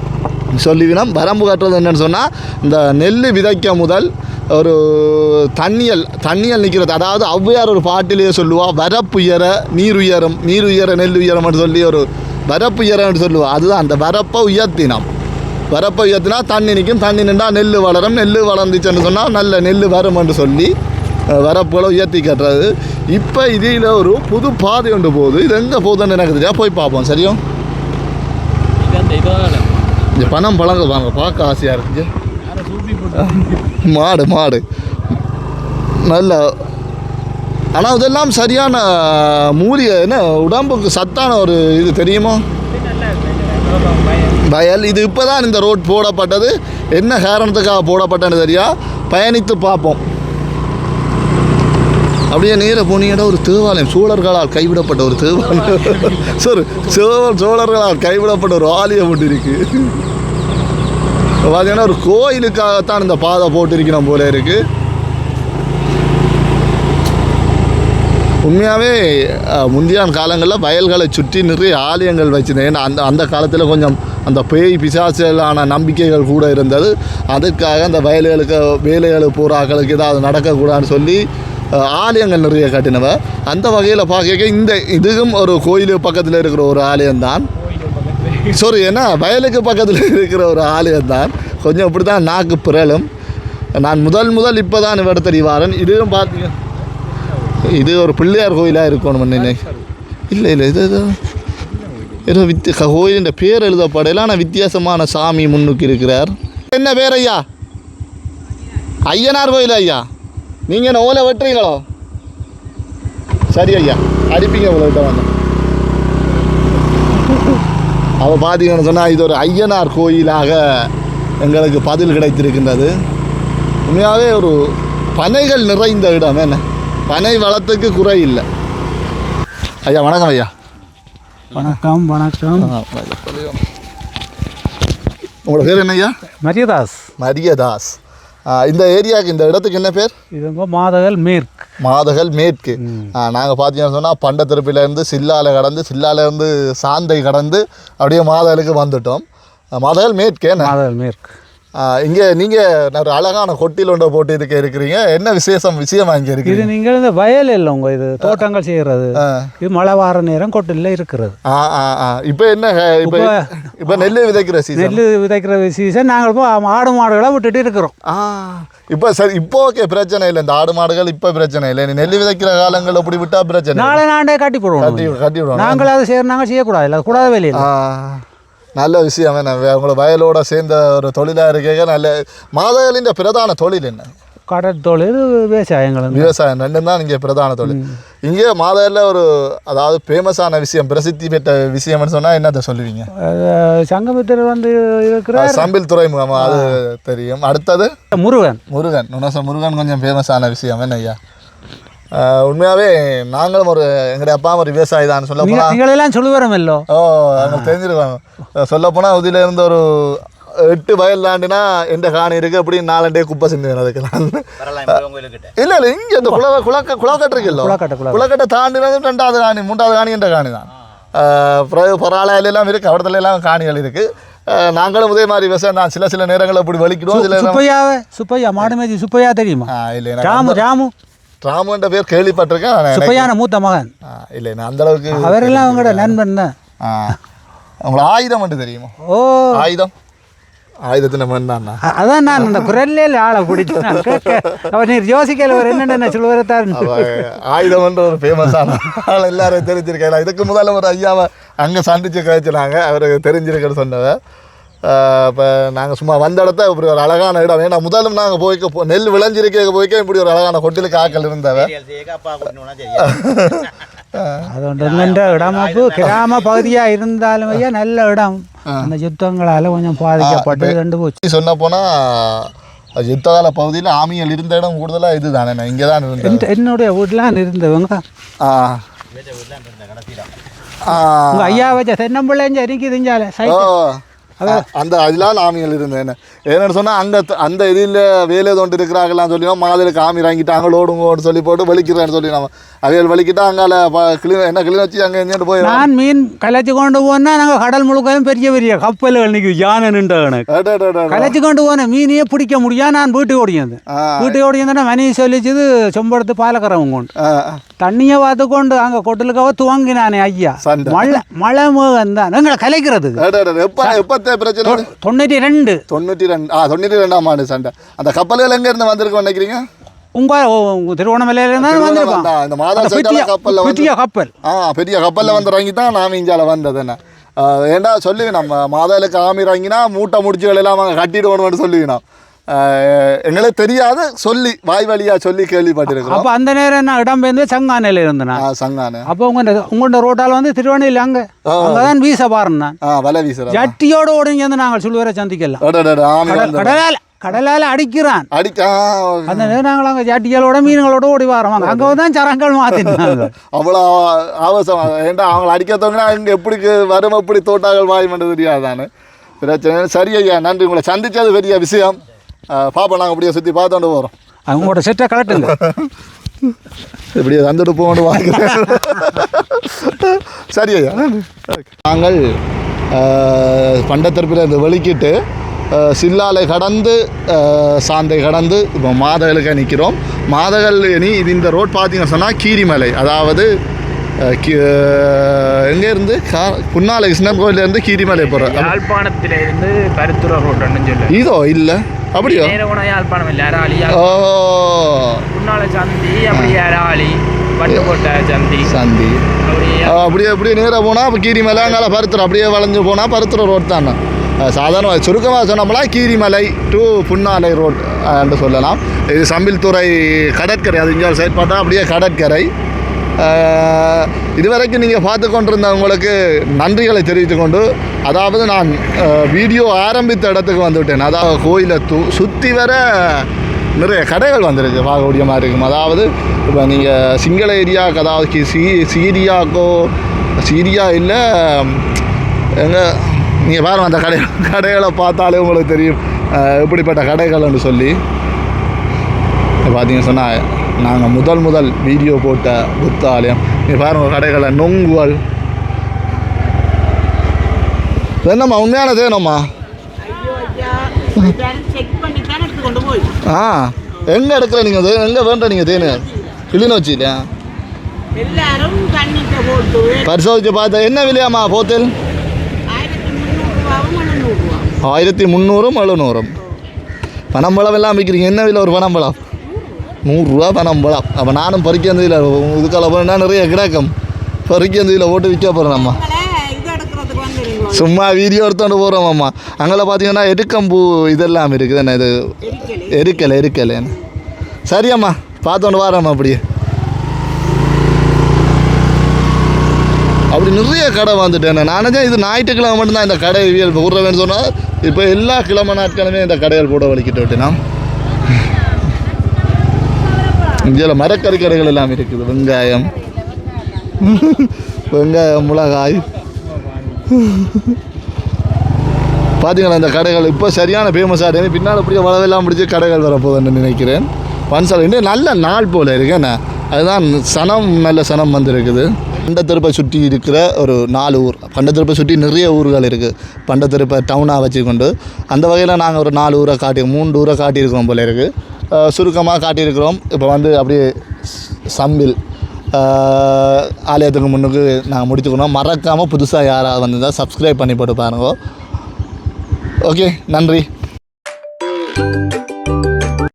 Speaker 1: சொல்லிவினோம். வரம்பு காட்டுறது என்னென்னு சொன்னால் இந்த நெல் விதைக்க முதல் ஒரு தண்ணியல் தண்ணியல் நிற்கிறது அதாவது ஔவையார் ஒரு பாட்டிலேயே சொல்லுவா வரப்புயர நீர் உயரம் நீர் உயர நெல் உயரம்னு சொல்லி ஒரு வரப்பு உயரம்னு சொல்லுவா. அதுதான் அந்த வரப்பை உயர்த்தினோம். வரப்பை உயர்த்தினா தண்ணி நிற்கும் தண்ணி நின்றா நெல் வளரும். நெல் வளர்ந்துச்சுன்னு சொன்னால் நல்ல நெல் வரும்னு சொல்லி வரப்புகளை உயர்த்தி கட்டுறது. இப்போ இதில் ஒரு புது பாதை ஒன்று போகுது. இது எங்கே போகுதுன்னு எனக்கு தெரியா போய் பார்ப்போம். சரியா? இந்த பணம் பழங்க வாங்க பார்க்க ஆசையாக இருக்குது மாடு மாடு. நல்ல ஆனால் இதெல்லாம் சரியான மூலிகை என்ன உடம்புக்கு சத்தான ஒரு இது தெரியுமா? வயல். இது இப்போ தான் இந்த ரோட் போடப்பட்டது. என்ன காரணத்துக்காக போடப்பட்டன்னு தெரியா? பயணித்து பார்ப்போம். அப்படியே நேர போனீங்கன்னா ஒரு தேவாலயம். சோழர்களால் கைவிடப்பட்ட ஒரு தேவாலயம். சார் சோழர் சோழர்களால் கைவிடப்பட்ட ஒரு ஆலயம் ஒன்று இருக்குது பார்த்தீங்கன்னா ஒரு கோயிலுக்காகத்தான் இந்த பாதை போட்டிருக்கிறோம் போல இருக்கு. உண்மையாகவே முந்தியான காலங்களில் வயல்களை சுற்றி நிறைய ஆலயங்கள் வச்சுருந்தேன். ஏன்னா அந்த அந்த காலத்தில் கொஞ்சம் அந்த பேய் பிசாசுகளான நம்பிக்கைகள் கூட இருந்தது. அதுக்காக அந்த வயல்களுக்கு வேலைகளுக்கு போகிற ஆட்களுக்கு ஏதாவது நடக்கக்கூடாதுன்னு சொல்லி ஆலயங்கள் நிறைய கட்டினவ. அந்த வகையில் பார்க்க இந்த இதுவும் ஒரு கோயில் பக்கத்தில் இருக்கிற ஒரு ஆலயம்தான். சாரி ஏன்னா வயலுக்கு பக்கத்தில் இருக்கிற ஒரு ஆலயம் தான் கொஞ்சம் இப்படி தான் நாக்கு பிறலும். நான் முதல் முதல் இப்போ தான் இவடத்தடி வாரன். இதுவும் பார்த்தீங்க இது ஒரு பிள்ளையார் கோயிலாக இருக்கணும் நினைக்கிறேன் இல்லை இல்லை இது இது ஏதோ வித் கோயிலின் பேர் எழுதப்படையில் ஆனால் வித்தியாசமான சாமி முன்னுக்கு இருக்கிறார். என்ன பேர் ஐயா? ஐயனார் கோயில் ஐயா? நீங்கள் என்ன ஓலை வெட்டுறீங்களோ? சரி ஐயா அடிப்பீங்க உங்கள்கிட்ட வந்தேன் அவள் பார்த்தீங்கன்னு சொன்னால் இது ஒரு ஐயனார் கோயிலாக எங்களுக்கு பதில் கிடைத்திருக்கின்றது. உண்மையாகவே ஒரு பனைகள் நிறைந்த இடம் என்ன? பனை வளத்துக்கு குறை இல்லை. ஐயா வணக்கம் ஐயா.
Speaker 2: வணக்கம் வணக்கம்.
Speaker 1: உங்களோட பேர் என்ன ஐயா?
Speaker 2: மரியதாஸ்.
Speaker 1: மரியதாஸ். இந்த ஏரியாவுக்கு இந்த இடத்துக்கு என்ன பேர்?
Speaker 2: இதுங்க மாதகல் மேற்கு.
Speaker 1: மாதகல் மேற்கு. நாங்கள் பார்த்தீங்கன்னு சொன்னால் பண்ட திருப்பிலேருந்து சில்லால கடந்து சில்லாலேருந்து சாந்தை கடந்து அப்படியே மாதகலுக்கு வந்துட்டோம். மாதகல் மேற்கே
Speaker 2: மாதகல் மேற்கு.
Speaker 1: இங்கே நீங்கள் ஒரு அழகான கொட்டில் ஒன்றை போட்டு இருக்க இருக்கிறீங்க. என்ன விசேஷம் விஷயமா இங்கே
Speaker 2: இது
Speaker 1: இருக்கிறீங்க?
Speaker 2: நீங்கள் இந்த வயல் இல்லை உங்க இது தோட்டங்கள் செய்கிறது. இது மழை வார நேரம் கொட்டில் இருக்கிறது.
Speaker 1: ஆ ஆ ஆ. இப்போ என்ன இப்போ இப்போ நெல் விதைக்கிற சீசன்
Speaker 2: நெல் விதைக்கிற சீசன் நாங்கள் இப்போ ஆடு மாடுகளை விட்டுட்டு இருக்கிறோம்.
Speaker 1: ஆ இப்போ சரி இப்போ ஓகே பிரச்சனை இல்லை. இந்த ஆடு மாடுகள் இப்போ பிரச்சனை இல்லை. நெல் விதைக்கிற காலங்கள் இப்படி விட்டா பிரச்சனை.
Speaker 2: நாளை நாண்டே கட்டி போடுவோம்.
Speaker 1: கட்டி விடுவாங்க
Speaker 2: நாங்கள் அதை செய்ய நாங்கள் செய்யக்கூடாது. இல்லை கூடாத வேலையில்
Speaker 1: நல்ல விஷயம் என்ன? உங்களை வயலோட சேர்ந்த ஒரு தொழிலாக இருக்க நல்ல மாதகளின் பிரதான தொழில் என்ன?
Speaker 2: கடற்தொழில் விவசாயங்கள்.
Speaker 1: விவசாயம் ரெண்டும் தான் இங்கே பிரதான தொழில். இங்கே மாதரில் ஒரு அதாவது ஃபேமஸான விஷயம் பிரசித்தி பெற்ற விஷயம்னு சொன்னால் என்னத்தை சொல்லுவீங்க?
Speaker 2: சங்கமித்தர் வந்து இருக்கிற
Speaker 1: சம்பில் துறைமுகம்? அது தெரியும். அடுத்தது?
Speaker 2: முருகன்.
Speaker 1: முருகன். நுணச முருகன் கொஞ்சம் ஃபேமஸான விஷயம் என்ன ஐயா ஆஹ் உண்மையாகவே நாங்களும் ஒரு எங்களுடைய அப்பா ஒரு விவசாயி தான். சொல்ல போனால்
Speaker 2: நீங்களெல்லாம் சொல்லுவரம் இல்லோ
Speaker 1: ஓ எங்களுக்கு தெரிஞ்சிருக்காங்க சொல்ல போனால் உதியில இருந்து ஒரு எட்டு வயல் தாண்டினா எந்த காணி இருக்கு அப்படி நாலண்டே குப்பை செஞ்சு அதுக்கெல்லாம் இல்ல இல்ல இங்க இந்த குள குளக்க குளக்கட்டு இருக்குல்ல.
Speaker 2: குளக்கட்டை,
Speaker 1: தாண்டினது ரெண்டாவது காணி மூன்றாவது காணி என்ற காணி தான். பரவாயில்ல எல்லாம் இருக்கு அவடத்துல எல்லாம் காணிகள் இருக்கு. நாங்களும் இதே மாதிரி விவசாயம் தான். சில சில நேரங்களில் இப்படி வலிக்கிடுவோம் சில நேரம்
Speaker 2: சுப்பையாவே சுப்பையா மாடுமேஜி சுப்பையா தெரியுமா?
Speaker 1: ஆ, இல்லை
Speaker 2: ராமு ராமு
Speaker 1: ராமுன்ற பேர் கேள்விப்பட்டிருக்கேன்
Speaker 2: சுப்பையான மூத்த மகன்.
Speaker 1: இல்லை நான் அந்த அளவுக்கு
Speaker 2: அவரெல்லாம் அவங்களோட நண்பன் தான்.
Speaker 1: உங்களுக்கு ஆயுதம் மட்டும் தெரியுமா?
Speaker 2: ஓ.
Speaker 1: ஆயுதம்? ஆயுதத்தின் மண் தான்?
Speaker 2: அதான் நான் இந்த குரல்லே ஆளை பிடிச்சேன். அவர் நீர் யோசிக்கல அவர் என்னென்ன சொல்லுவார்
Speaker 1: ஆயுதம்ன்ற ஒரு ஃபேமஸான ஆள் எல்லாரும் தெரிஞ்சிருக்கேன். இதுக்கு முதல்ல ஒரு ஐயாவை அங்கே சந்திச்சு கழிச்சினாங்க அவருக்கு தெரிஞ்சிருக்கன்னு சொன்னவ. இப்போ நாங்கள் சும்மா வந்த இடத்த இப்படி ஒரு அழகான இடம். ஏன்னா முதலும் நாங்கள் போய்க்க போ நெல் விளைஞ்சிருக்க போய்க்க இப்படி ஒரு அழகான கொட்டிலுக்கு ஆக்கள் இருந்தவ.
Speaker 2: அது ஒன்று இடமாப்பு கிராம பகுதியாக இருந்தாலும் ஐயா நல்ல இடம். அந்த யுத்தங்களால் கொஞ்சம் பாதிக்கப்பட்டு ரெண்டு போச்சு.
Speaker 1: சொன்ன போனால் யுத்தகால பகுதியில் ஆமியல் இருந்த இடம் கூடுதலாக இது தானே நான் இங்கே தான் இருந்தேன்
Speaker 2: என்னுடைய வீட்டிலாம் இருந்தவங்க
Speaker 1: ஆ.
Speaker 2: ஐயா வச்ச தென்னம்பிள்ளைங்க இருக்குது
Speaker 1: செஞ்சாலே அந்த அதெல்லாம் ஆமிகள் இருந்தேன் என்னன்னு சொன்னால் அங்கே அந்த இதில் வேலை தோண்டு இருக்கிறாங்கலாம் சொல்லி மாதிரிக்கு ஆமி இறங்கிட்டாங்க ஓடுங்கன்னு சொல்லி போட்டு வலிக்கிறேன்னு சொல்லி நம்ம அவைகள் வலிக்கிட்டா அங்கால கிளி என்ன கிளி வச்சு அங்கே எங்கேட்டு போய்
Speaker 2: நான் மீன் கலைச்சு கொண்டு போனா நாங்கள் கடல் முழுக்கையும் பெரிய பெரிய கப்பல்கள் நிற்குது யானை நின்ற. கலைச்சு கொண்டு போனேன் மீனையே பிடிக்க முடியா நான் வீட்டுக்கு ஓடியது. வீட்டுக்கு ஓடியதுன்னா மணி சொல்லிச்சது சொம்படுத்து பாலக்கரவங்க கொண்டு. தண்ணியை பார்த்து கொண்டு அங்கே கொட்டலுக்காக துவங்கினானே ஐயா. மழை மழை மேகம் தான் எங்களை கலைக்கிறதுக்கு.
Speaker 1: எப்பத்தே பிரச்சனை
Speaker 2: தொண்ணூற்றி ரெண்டு
Speaker 1: தொண்ணூற்றி ரெண்டு ஆ தொண்ணூற்றி ரெண்டாம் ஆண்டு சண்டை அந்த கப்பல்கள் எங்கேருந்து வந்திருக்கோம் நினைக்கிறீங்க
Speaker 2: உங்க உங்க திருவண்ணாமலையில தான்
Speaker 1: திருவண்ணாமலை, இந்த மாதா கப்பல்ல
Speaker 2: பெரிய கப்பல்
Speaker 1: ஆ பெரிய கப்பலில் வந்து இறங்கி தான் நாம் இஞ்சால வந்தது என்ன ஏண்டா சொல்லுவி நம்ம மாதாளுக்கு ஆமி இறங்கினா மூட்டை முடிச்சுகள் எல்லாம் அவங்க கட்டிடுவோம்னு சொல்லுவினோம் எங்களுக்கு தெரியாது சொல்லி வாய் வழியாக சொல்லி கேள்விப்பட்டிருக்கிறோம்.
Speaker 2: அப்போ அந்த நேரம் நான் இடம்பெயர்ந்து சங்கானையில் இருந்தேன்?
Speaker 1: சங்கானு.
Speaker 2: அப்போ உங்க உங்களோட ரோட்டால் வந்து திருவண்ணையில் அங்கே. அங்கே தான் வீச
Speaker 1: ஆ வலை வீசுறா
Speaker 2: ஜட்டியோட ஓடிங்க வந்து நாங்கள் சொல்லுவரை சந்திக்கலாம் கடலால் கடலால் அடிக்கிறான்.
Speaker 1: அடிக்க
Speaker 2: அந்த நேரம் நாங்கள் அங்கே ஜட்டிகளோட மீன்களோட ஓடி வரோம். அங்கே தான் சரங்கள் மாற்றினாங்க
Speaker 1: அவ்வளோ ஆபாசம் ஏண்டா அவங்கள அடிக்காதவங்கன்னா இங்கே எப்படி வரும் எப்படி தோட்டார்கள் வாய் பண்ணுறது தெரியாதானு. பிரச்சனை. சரி ஐயா நன்றி. உங்களை சந்திச்சது பெரிய விஷயம். பாப்பா நாங்கள் அப்படியே சுற்றி பார்த்துட்டு போகிறோம்
Speaker 2: அவங்களோட செட்டை கலட்டுங்க
Speaker 1: இப்படியே வந்துட்டு போகணும் வாங்க. சரி ஐயா. நாங்கள் பண்டத்திற்பில் இந்த வெளிக்கிட்டு சில்லாலை கடந்து சாந்தை கடந்து இப்போ மாதகளுக்கு நிற்கிறோம் மாதகள் இனி இது இந்த ரோட் பார்த்தீங்கன்னு சொன்னால் கீரிமலை. அதாவது எங்கேருந்து கா புன்னாலை கிருஷ்ணன் கோயிலேருந்து கீரிமலை போகிறோம்
Speaker 4: யாழ்ப்பாணத்தில இருந்து பருத்துறை ரோட்டுன்னு சொல்லு.
Speaker 1: இதோ இல்லை. அப்படியோ?
Speaker 4: நேரகுணா யாழ்ப்பாணம் இல்லை அராளி
Speaker 1: ஓ.
Speaker 4: முன்னால சந்தி அப்படியே அராளி வட்டுக்கோட்டை சந்தி.
Speaker 1: சாந்தி.
Speaker 4: அப்படியே.
Speaker 1: அப்படியே நேராக போனால் அப்போ கீரிமலை அங்கால பருத்துறை அப்படியே வளைஞ்சு போனால் பருத்துறை ரோட் தான். சாதாரண சுருக்கமாக சொன்னோம்னா கீரிமலை டு புன்னாலை ரோட் என்று சொல்லலாம். இது சம்பில்துறை கடற்கரை அது இங்கே சைட் பார்த்தா அப்படியே கடற்கரை. இதுவரைக்கும் நீங்கள் பார்த்து கொண்டிருந்தவங்களுக்கு நன்றிகளை தெரிவித்து கொண்டு அதாவது நான் வீடியோ ஆரம்பித்த இடத்துக்கு வந்துவிட்டேன். அதாவது கோயிலை தூ சுற்றி வர நிறைய கடைகள் வந்துருக்கு பார்க்கக்கூடிய மாதிரி இருக்கும். அதாவது இப்போ நீங்கள் சிங்கள ஏரியாவுக்கு அதாவது சீ சீரியாக்கோ சீரியா இல்லை எங்கே நீங்கள் பாருங்கள் அந்த கடை கடைகளை பார்த்தாலே உங்களுக்கு தெரியும். இப்படிப்பட்ட எப்படிப்பட்ட கடைகள்னு சொல்லி. பார்த்தீங்க சொன்னால் நாங்கள் முதல் முதல் வீடியோ போட்ட புத்தாலயம். நீங்கள் பாருங்கள் கடைகளை நொங்குவல். என்னம்மா உண்மையான தேனம்மா ஆ எங்கே எடுக்கிற நீங்கள் எங்கே வேண்ட நீங்கள் தேனு? கிளிநொச்சி இல்லையா
Speaker 6: எல்லாரும் தண்ணிட்ட போட்டு.
Speaker 1: பரிசோதிச்சு பார்த்தா என்ன விலையாம்மா போத்தல்?
Speaker 6: ஆயிரத்தி
Speaker 1: முந்நூறும் எழுநூறும். பனம்பழம் எல்லாம் விற்கிறீங்க என்ன விலை ஒரு பனம்பழம் நூறுரூவா பனம்பழம் அப்போ நானும் பறிக்கிறதில் இதுக்கால போனால் நிறைய கிடக்கும். பறிக்கிறதில் போட்டு விற்க போகிறோம் நம்ம. சும்மா வீடியோ எடுத்துகிட்டு போகிறோம் அம்மா அங்கே பார்த்தீங்கன்னா எருக்கம்பூ இதெல்லாம் இருக்குது. என்ன இது? எரிக்கலை எரிக்கலை. சரியம்மா பார்த்தோண்டு வாரம்மா அப்படியே. அப்படி நிறைய கடை வந்துட்டேன் நான் இது ஞாயிற்றுக்கிழமை மட்டும்தான் இந்த கடை வியல் விடுறவேன்னு சொன்னால் இப்போ எல்லா கிழமை நாட்களுமே இந்த கடைகள் போட வலிக்கிட்டு விட்டேனா இதில் மரக்கறி கடைகள் எல்லாம் இருக்குது. வெங்காயம். வெங்காயம் மிளகாய். பார்த்தீங்களா இந்த கடைகள்? இப்போ சரியான ஃபேமஸாக இருக்குது பின்னால் அப்படியே வளவெல்லாம் முடிச்சு கடைகள் வரப்போகுதுன்னு நினைக்கிறேன். பன்சால் இன்னும் நல்ல நாள் போல் இருக்கு. அதுதான் சனம் நல்ல சனம் வந்திருக்குது. பண்டத்திருப்பை சுற்றி இருக்கிற ஒரு நாலு ஊர். பண்டத்திருப்பை சுற்றி நிறைய ஊர்கள் இருக்குது பண்டத்திருப்பை டவுனாக வச்சுக்கொண்டு. அந்த வகையில் நாங்கள் ஒரு நாலு ஊரை காட்டி மூன்று ஊரை காட்டியிருக்கோம் போல இருக்குது சுருக்கமாக காட்டியிருக்கிறோம். இப்போ வந்து அப்படியே சம்பில் ஆலயத்துக்கு முன்னுக்கு நாங்கள் முடித்துக்கணும் மறக்காமல் புதுசாக யாராவது வந்திருந்தால் சப்ஸ்கிரைப் பண்ணி போட்டு பாருங்க. ஓகே நன்றி.